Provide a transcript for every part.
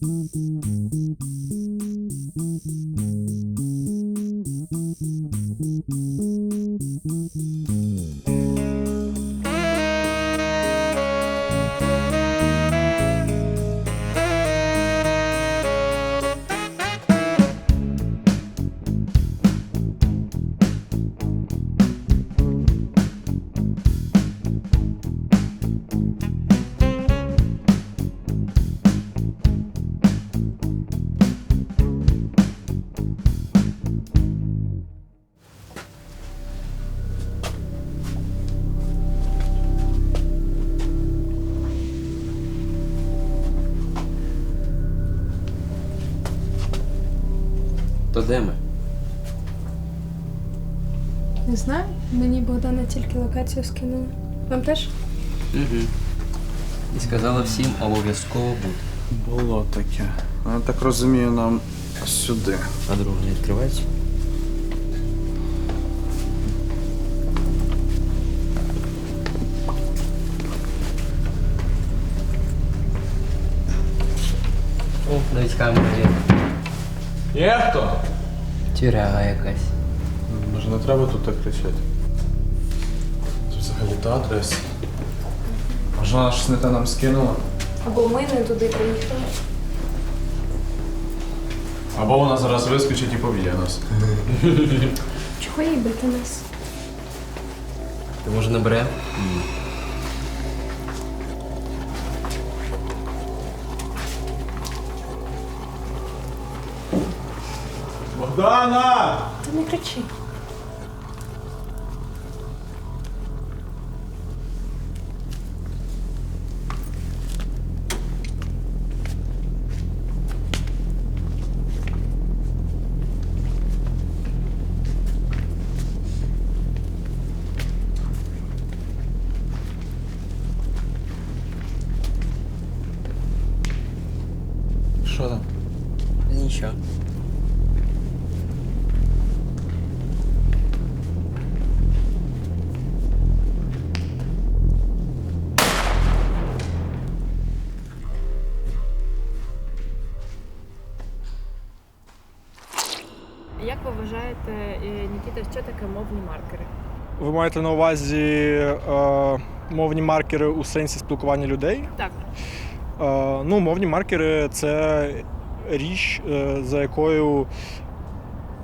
То де ми? Не знаю. Мені Богдана тільки локацію скинула. Вам теж? Угу. І сказала всім обов'язково бути. Було таке. Я так розумію, нам сюди. А друга не відкривається? О, навіть камера є. Є хто? Тюряга якась. Може не треба тут так кричати. Це взагалі та адреса. Може вона щось не те нам скинула? Або ми не туди приїхали. Або вона зараз вискочить і поб'є нас. Чого їй бити нас? Ти може набере? Богдана! Ти не кричи. Що що таке мовні маркери? Ви маєте на увазі е, мовні маркери у сенсі спілкування людей? Так. Е, ну, мовні маркери це річ, е, за якою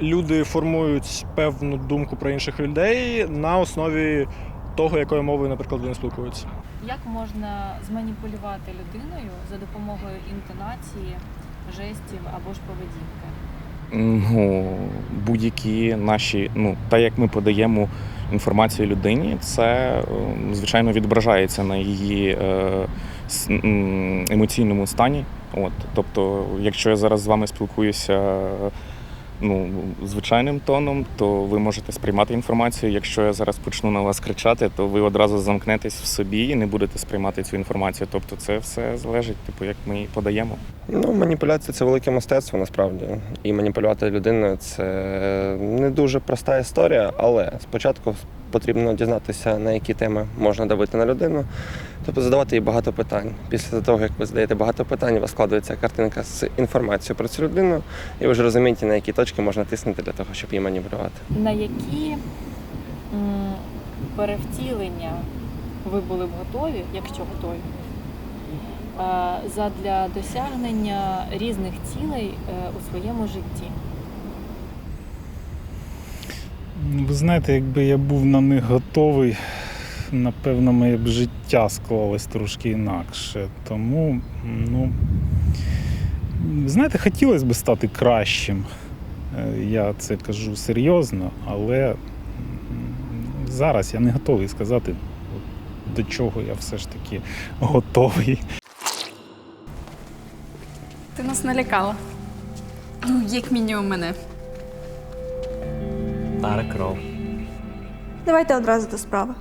люди формують певну думку про інших людей на основі того, якою мовою, наприклад, вони спілкуються. Як можна зманіпулювати людиною за допомогою інтонації, жестів або ж поведінки? Ну, будь-які наші, ну, те, як ми подаємо інформацію людині, це е, звичайно відображається на її е, емоційному стані. От, тобто, якщо я зараз з вами спілкуюся ну, звичайним тоном, то ви можете сприймати інформацію. Якщо я зараз почну на вас кричати, то ви одразу замкнетесь в собі і не будете сприймати цю інформацію. Тобто, це все залежить, типу, як ми її подаємо. Ну, маніпуляція це велике мистецтво насправді. І маніпулювати людиною це не дуже проста історія, але спочатку потрібно дізнатися, на які теми можна давити на людину, тобто задавати їй багато питань. Після того, як ви задаєте багато питань, у вас складується картинка з інформацією про цю людину, і ви вже розумієте, на які точки можна тиснути для того, щоб її маніпулювати. На які перевтілення ви були б готові, якщо готові, е, задля досягнення різних цілей е, у своєму житті? Ви знаєте, якби я був на них готовий, напевно, моє б життя склалось трошки інакше. Тому, ну, знаєте, хотілося б стати кращим. Е, Я це кажу серйозно, але зараз я не готовий сказати, до чого я все ж таки готовий. Ти нас налякала. Ну, як мінімум мене. Тара кров. Давайте одразу до справи.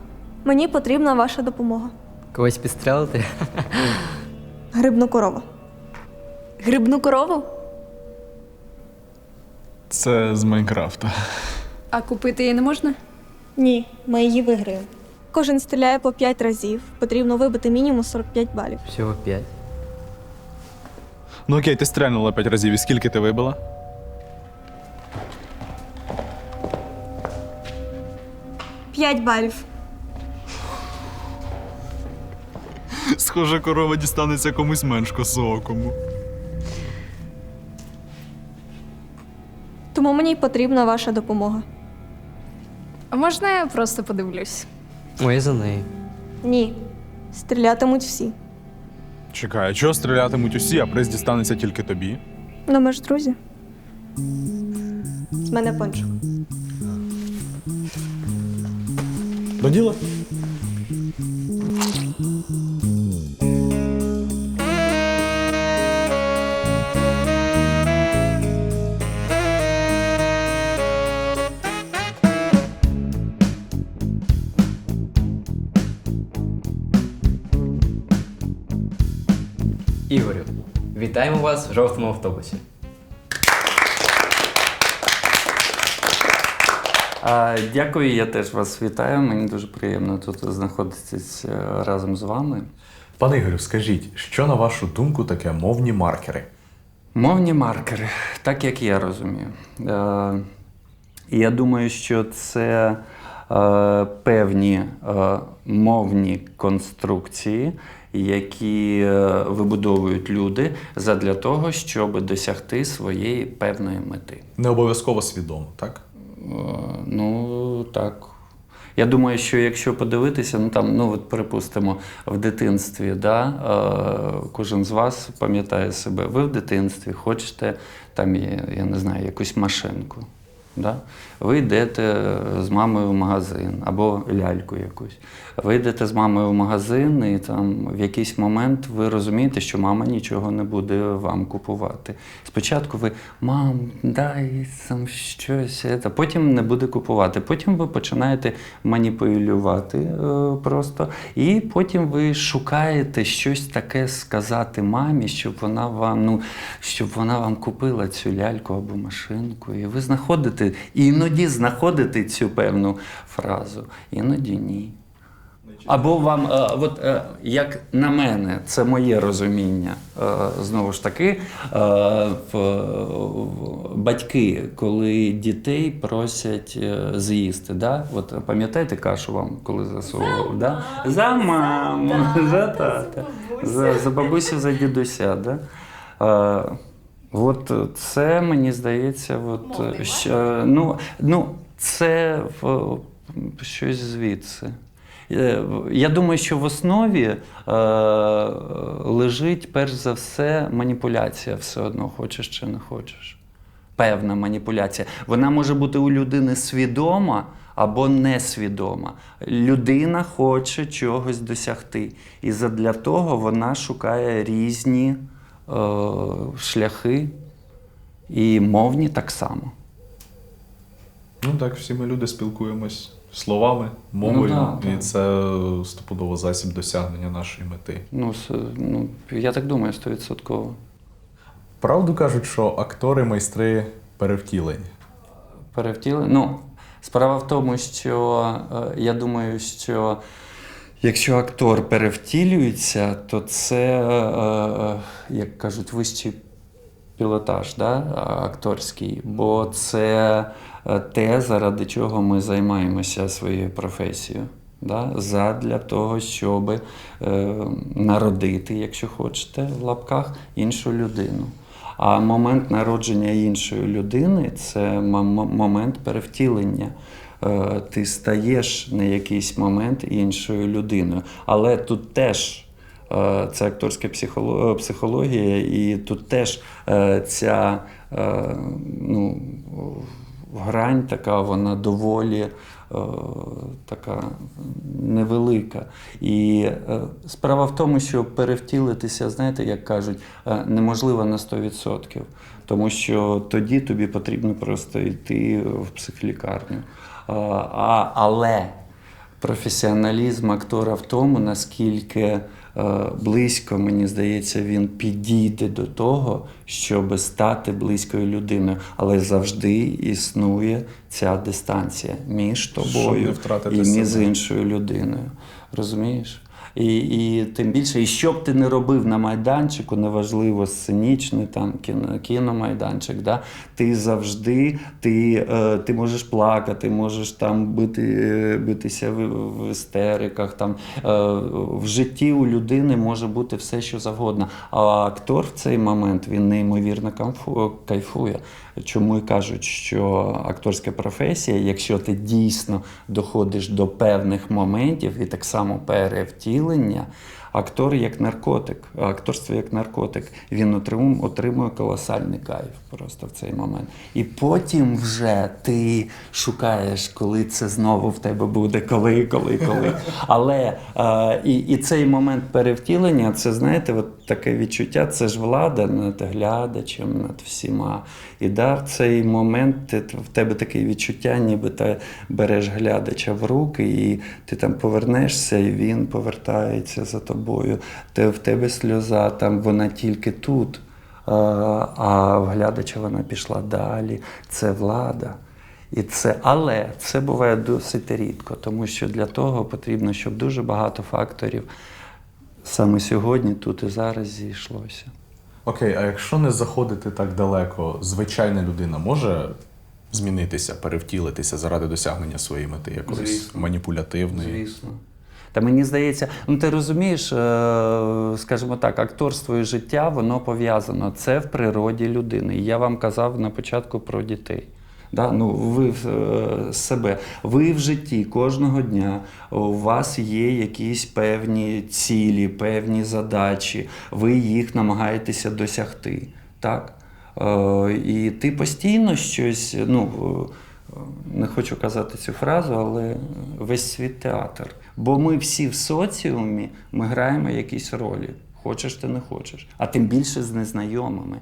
Мені потрібна ваша допомога. Когось підстрелити? Грибну корову. Грибну корову? Це з Майнкрафта. А купити її не можна? Ні, ми її виграємо. Кожен стріляє по 5 разів. Потрібно вибити мінімум 45 балів. Всього п'ять. Ну окей, ти стрельнула п'ять разів. І скільки ти вибила? П'ять балів. Схоже, корова дістанеться комусь менш косоокому. Тому мені потрібна ваша допомога. А можна я просто подивлюсь? Ой, за неї. Ні. Стрілятимуть всі. Чекай, а чого стрілятимуть усі, а приз дістанеться тільки тобі? Ну, ми ж друзі. З мене пончик. До діла. Ігорю, вітаємо вас в жовтому автобусі. А, Дякую, я теж вас вітаю. Мені дуже приємно тут знаходитись е, разом з вами. Пане Ігорю, скажіть, що на вашу думку таке мовні маркери? Мовні маркери, так як я розумію. Е, Я думаю, що це е, певні мовні конструкції, які вибудовують люди задля того, щоб досягти своєї певної мети. Не обов'язково свідомо, так? Е, Ну, так. Я думаю, що якщо подивитися, ну там, ну от припустимо, в дитинстві, да, е, кожен з вас пам'ятає себе, ви в дитинстві хочете там, я, я не знаю, якусь машинку. Да? Ви йдете з мамою в магазин або ляльку якусь. Ви йдете з мамою в магазин, і там в якийсь момент ви розумієте, що мама нічого не буде вам купувати. Спочатку ви мам, дай там щось, це. потім не буде купувати. Потім ви починаєте маніпулювати е, просто, і потім ви шукаєте щось таке сказати мамі, щоб вона вам, ну, щоб вона вам купила цю ляльку або машинку. І ви знаходите, іноді знаходите цю певну фразу, іноді ні. Або вам, е, от е, як на мене, це моє розуміння. е, Знову ж таки, батьки, коли дітей просять з'їсти, да? от пам'ятаєте кашу вам, коли засовував? Да? За маму, за тата, за, за бабусю, за дідуся. Да? От це мені здається, от, що, ну, ну, це щось звідси. Е, Я думаю, що в основі е, лежить перш за все маніпуляція все одно, хочеш чи не хочеш. Певна маніпуляція. Вона може бути у людини свідома або несвідома. Людина хоче чогось досягти. І задля того вона шукає різні е, шляхи, і мовні так само. Ну так, всі ми люди спілкуємось словами, мовою, Ну, да, і так. це стопудово засіб досягнення нашої мети. Ну, с- ну, я так думаю, стовідсотково. Правду кажуть, що актори майстри перевтілень. перевтіли. Ну, справа в тому, що е, я думаю, що якщо актор перевтілюється, то це, е, е, як кажуть, вищий пілотаж да, акторський, бо це е, те, заради чого ми займаємося своєю професією. Да? Задля того, щоб е, народити, якщо хочете, в лапках іншу людину. А момент народження іншої людини це мом- момент перевтілення. Е, Ти стаєш на якийсь момент іншою людиною. Але тут теж це акторська е, психологія, і тут теж е, ця е, ну, грань така, вона доволі е, така невелика. І е, справа в тому, що перевтілитися, знаєте, як кажуть, е, неможливо на 100%. Тому що тоді тобі потрібно просто йти в психлікарню. А, але професіоналізм актора в тому, наскільки е, близько, мені здається, він підійде до того, щоб стати близькою людиною. Але завжди існує ця дистанція між тобою і між іншою людиною. Розумієш? І, і тим більше, і що б ти не робив на майданчику, неважливо, сценічний там кіно, кіномайданчик, да? ти завжди ти, е, ти можеш плакати, можеш там бити, битися в, в істериках. Там, е, в житті у людини може бути все, що завгодно. А актор в цей момент він неймовірно кайфує. Чому і кажуть, що акторська професія, якщо ти дійсно доходиш до певних моментів і так само перевтілення, актор як наркотик, акторство як наркотик, він отрим- отримує колосальний кайф просто в цей момент. І потім вже ти шукаєш, коли це знову в тебе буде, коли, коли, коли. Але е, і, і цей момент перевтілення, це знаєте, от таке відчуття, це ж влада над глядачем, над всіма. І да, в цей момент ти, в тебе таке відчуття, ніби ти береш глядача в руки, і ти там повернешся, і він повертається за тобою. Те, в тебе сльоза, там вона тільки тут. А, а в глядача вона пішла далі. Це влада. І це, але це буває досить рідко, тому що для того потрібно, щоб дуже багато факторів саме сьогодні, тут і зараз зійшлося. Окей, а якщо не заходити так далеко, звичайна людина може змінитися, перевтілитися заради досягнення своєї мети, якоїсь Звісно. маніпулятивної? Звісно. Та мені здається, ну ти розумієш, е, скажімо так, акторство і життя воно пов'язано. Це в природі людини. І я вам казав на початку про дітей. Да? Ну, ви е, себе, ви в житті кожного дня, у вас є якісь певні цілі, певні задачі, ви їх намагаєтеся досягти. Так? Е, і ти постійно щось, ну, е, не хочу казати цю фразу, але весь світ театр. Бо ми всі в соціумі ми граємо якісь ролі. Хочеш ти не хочеш. А тим більше з незнайомими.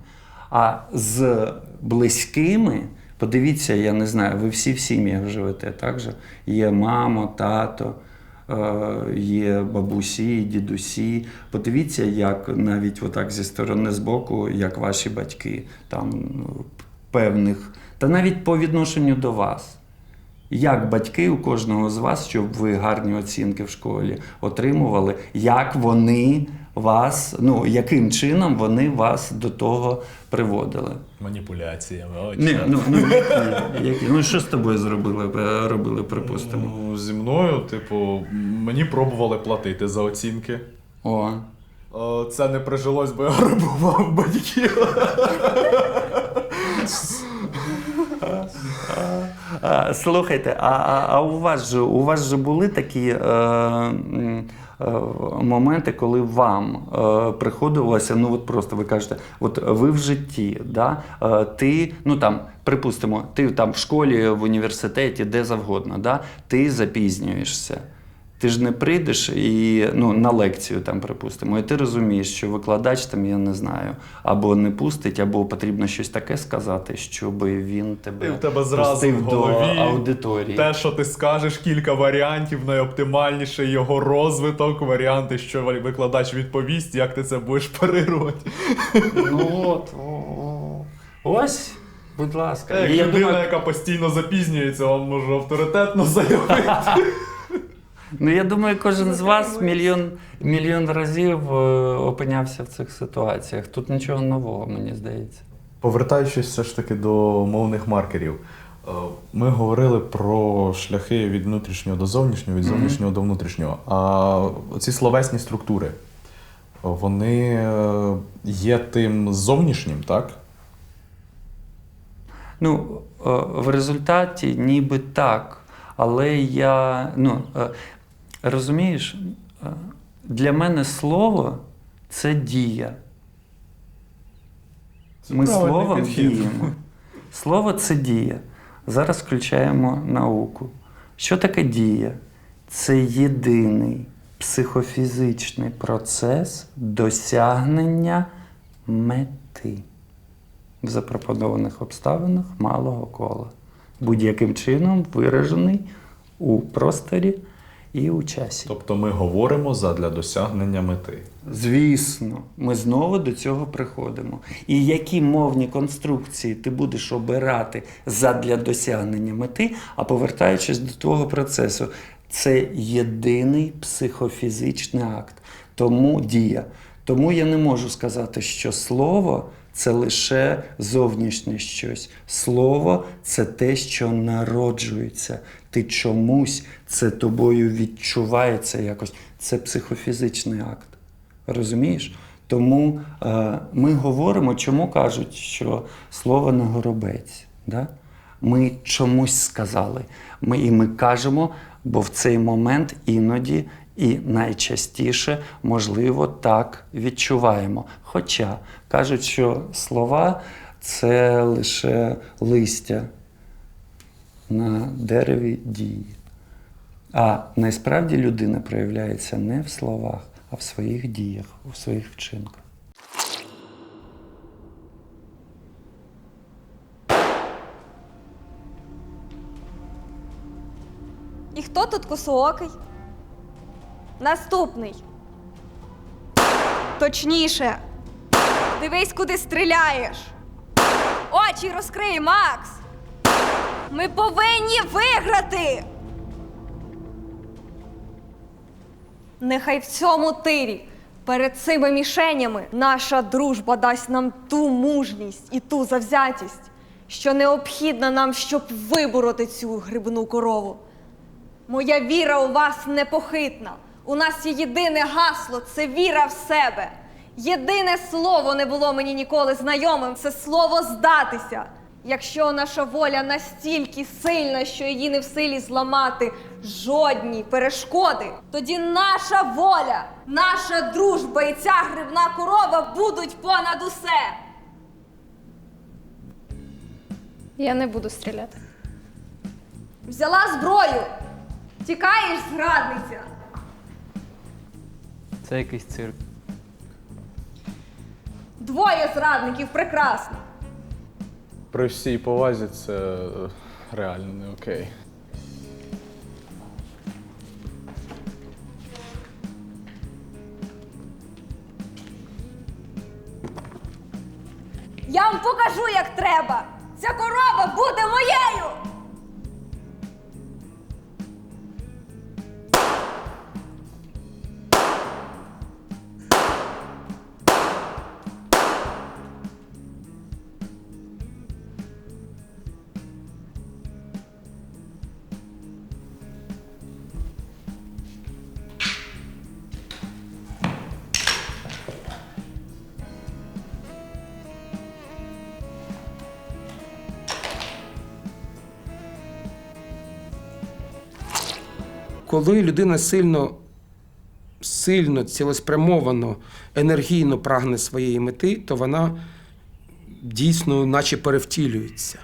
А з близькими, подивіться, я не знаю, ви всі в сім'ях живете, так же? Є мама, тато, е, є бабусі, дідусі. Подивіться, як навіть отак зі сторони збоку, як ваші батьки там ну, певних, та навіть по відношенню до вас. Як батьки у кожного з вас, щоб ви гарні оцінки в школі отримували, як вони вас, ну яким чином вони вас до того приводили? Маніпуляціями. Ні, ну, ну, які, ну що з тобою зробили, е, робили, припустимо? Ну, зі мною, типу, мені пробували платити за оцінки. О. О, Це не прижилось, бо я грабував батьків. Слухайте, а, а, а у вас же у вас же були такі е, е, моменти, коли вам е, приходилося, ну от просто ви кажете, от ви в житті, да, е, ти, ну там, припустимо, ти там в школі, в університеті, де завгодно, да, ти запізнюєшся. Ти ж не прийдеш і ну, на лекцію, там, припустимо, і ти розумієш, що викладач там, я не знаю, або не пустить, або потрібно щось таке сказати, щоб він тебе, І в тебе зразу в до аудиторії. Те, що ти скажеш, кілька варіантів, найоптимальніший його розвиток, варіанти, що викладач відповість, як ти це будеш парирувати. Ну от, о, о. ось, будь ласка. Як людина, думаю, яка постійно запізнюється, вам може авторитетно заявити. Ну, я думаю, кожен з вас мільйон, мільйон разів е, опинявся в цих ситуаціях. Тут нічого нового, мені здається. Повертаючись все ж таки до мовних маркерів, е, ми говорили про шляхи від внутрішнього до зовнішнього, від зовнішнього до внутрішнього. А ці словесні структури, вони е, є тим зовнішнім, так? Ну, в результаті ніби так. Але я, ну, розумієш, для мене слово це дія. Це Ми словом діємо. Слово це дія. Зараз включаємо науку. Що таке дія? Це єдиний психофізичний процес досягнення мети в запропонованих обставинах малого кола, будь-яким чином виражений у просторі і у часі. Тобто ми говоримо задля досягнення мети. Звісно, ми знову до цього приходимо. І які мовні конструкції ти будеш обирати задля досягнення мети, а повертаючись до твого процесу, це єдиний психофізичний акт, тому дія. Тому я не можу сказати, що слово це лише зовнішнє щось. Слово це те, що народжується. Ти чомусь це тобою відчувається якось. Це психофізичний акт. Розумієш? Тому е, ми говоримо, чому кажуть, що слово не горобець. Да? Ми чомусь сказали. Ми, і ми кажемо, бо в цей момент іноді і найчастіше, можливо, так відчуваємо. Хоча кажуть, що слова це лише листя на дереві дії. А насправді людина проявляється не в словах, а в своїх діях, у своїх вчинках. І хто тут косоокий? Наступний. Точніше. Дивись, куди стріляєш. Очі розкрий, Макс. Ми повинні виграти. Нехай в цьому тирі перед цими мішенями наша дружба дасть нам ту мужність і ту завзятість, що необхідна нам, щоб вибороти цю грибну корову. Моя віра у вас непохитна. У нас є єдине гасло це віра в себе. Єдине слово не було мені ніколи знайомим це слово здатися. Якщо наша воля настільки сильна, що її не в силі зламати жодні перешкоди, тоді наша воля, наша дружба і ця грибна корова будуть понад усе. Я не буду стріляти. Взяла зброю. Тікаєш, зрадниця. Це якийсь цирк. Двоє зрадників прекрасно. При всій повазі це е, реально не окей. Я вам покажу, як треба. Ця корова буде моєю. Коли людина сильно, сильно, цілеспрямовано, енергійно прагне своєї мети, то вона дійсно наче перевтілюється.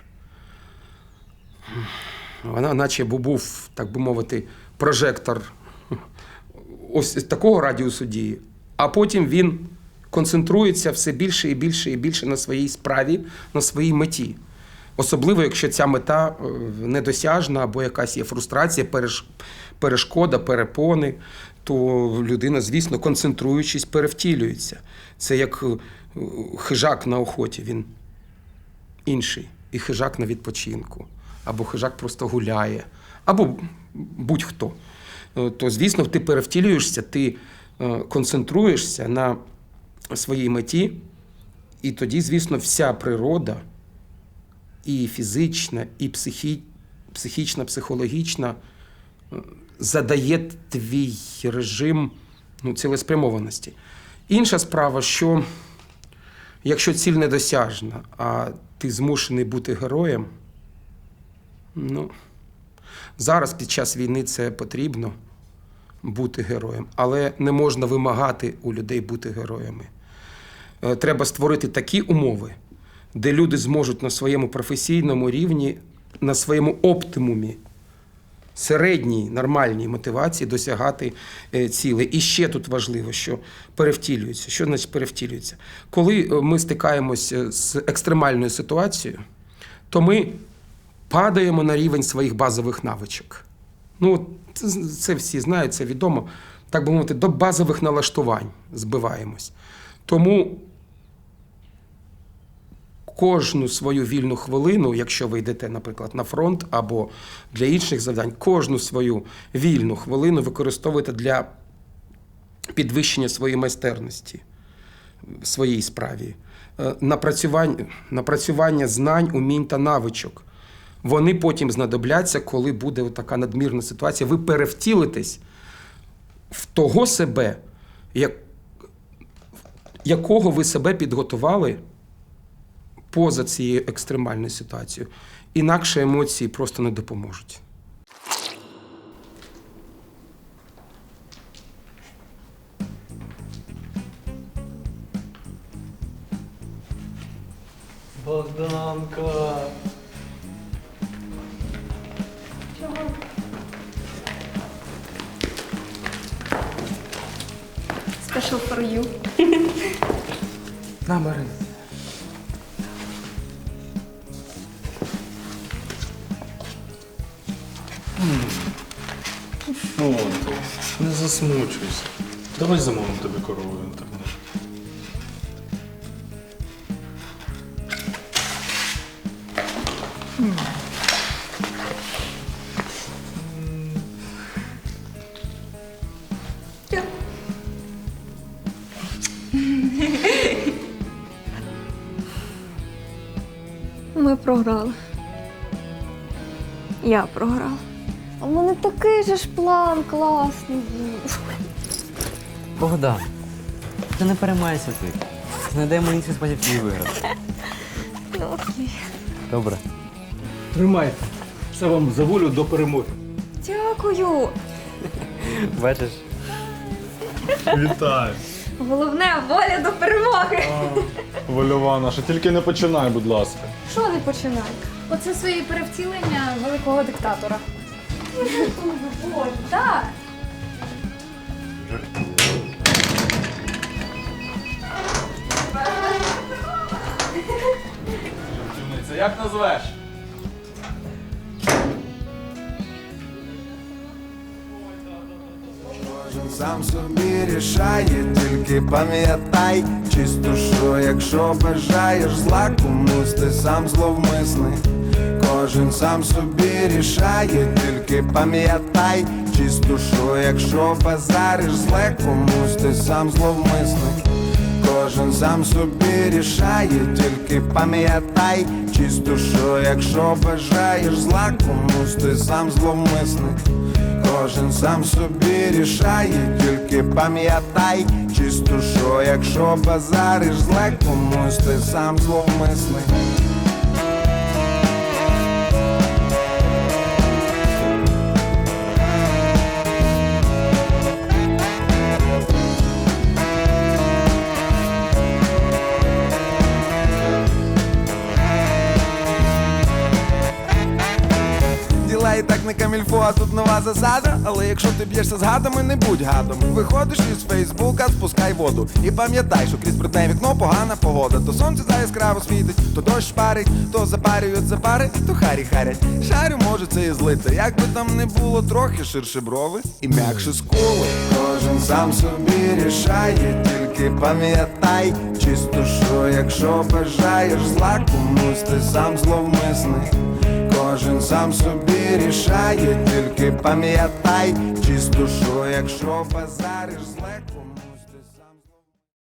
Вона, наче був, так би мовити, прожектор ось такого радіусу дії, а потім він концентрується все більше і більше і більше на своїй справі, на своїй меті. Особливо, якщо ця мета е, недосяжна або якась є фрустрація, перешкода, перепони, то людина, звісно, концентруючись, перевтілюється. Це як е, хижак на охоті, він інший. І хижак на відпочинку, або хижак просто гуляє, або будь-хто. Е, То, звісно, ти перевтілюєшся, ти концентруєшся на своїй меті, і тоді, звісно, вся природа і фізична, і психі... психічна, психологічна е, задає твій режим ну, цілеспрямованості. Інша справа, що якщо ціль недосяжна, а ти змушений бути героєм, ну, зараз під час війни це потрібно бути героєм, але не можна вимагати у людей бути героями. Е, Треба створити такі умови, де люди зможуть на своєму професійному рівні, на своєму оптимумі, середній нормальній мотивації досягати е, цілей. І ще тут важливо, що перевтілюється. Що значить перевтілюється? Коли е, ми стикаємося з екстремальною ситуацією, то ми падаємо на рівень своїх базових навичок. Ну, це всі знають, це відомо. Так би мовити, до базових налаштувань збиваємось. Тому кожну свою вільну хвилину, якщо ви йдете, наприклад, на фронт або для інших завдань, кожну свою вільну хвилину використовуйте для підвищення своєї майстерності в своїй справі, Е, напрацювання, напрацювання знань, умінь та навичок. Вони потім знадобляться, коли буде така надмірна ситуація. Ви перевтілитесь в того себе, як, якого ви себе підготували поза цією екстремальною ситуацією. Інакше емоції просто не допоможуть. Богданка. Special for you. На, Марин. Ти? Не засмучуйся. Давай замовимо тобі корову в інтернеті. Ми програли. Я програла. Такий же ж план класний був. Богдан, ти не переймайся ти. Знайдемо інший спосіб її виграти. Ну окей. Добре. Тримайте. Все вам за волю до перемоги. Дякую. Бачиш? Вітаю. Головне воля до перемоги. Вольова наша, тільки не починай, будь ласка. Що не починай? Оце свої перевтілення великого диктатора. Боже, так. Це як назвеш? Кожен сам собі рішає, тільки пам'ятай, чисто що, якщо бажаєш зла комусь, ти сам зловмисний. Кожен сам собі рішає, тільки пам'ятай, чисто що, якщо базариш зле комусь, ти сам зловмисний. Кожен сам собі рішає, тільки пам'ятай, чисто що, якщо бажаєш зла комусь, ти сам зловмисник. Кожен сам собі рішає, тільки пам'ятай, чисто що, якщо базариш зле комусь, ти сам зловмисник. Не камільфо, а тут нова засада. Але якщо ти б'єшся з гадами, не будь гадом. Виходиш із Фейсбука, спускай воду. І пам'ятай, що крізь брудне вікно погана погода. То сонце за яскраво світить, то дощ парить, то запарюють запари, то харі харять. Шарю може це і злити. Як би там не було, трохи ширше брови і м'якше скули. Кожен сам собі рішає, тільки пам'ятай, чисто що, якщо бажаєш зла комусь, ти сам зловмисний. Кожен сам собі рішає, тільки пам'ятай, чисто душу, якщо базариш зле.